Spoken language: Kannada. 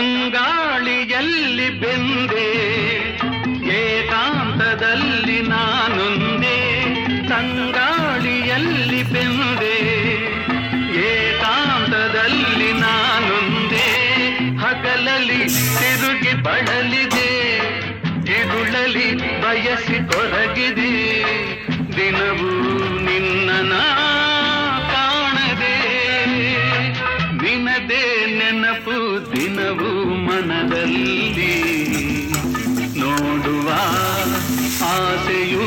ತಂಗಾಳಿಯಲ್ಲಿ ಬೆಂದೆ, ಏಕಾಂತದಲ್ಲಿ ನಾನೊಂದೇ, ತಂಗಾಳಿಯಲ್ಲಿ ಬೆಂದೆ, ಏಕಾಂತದಲ್ಲಿ ನಾನೊಂದೇ, ಹಗಲಲ್ಲಿ ತಿರುಗಿ ಬಳಲಿದೆ ಇರುಳಲಿ ಬಯಸಿ ಕೊರಗಿದೆ, ದಿನವೂ ನಿನ್ನ ನಿನದೇ ನೆನಪು ದಿನವೂ ಮನದಲ್ಲಿ ನೋಡುವ ಆಸೆಯೂ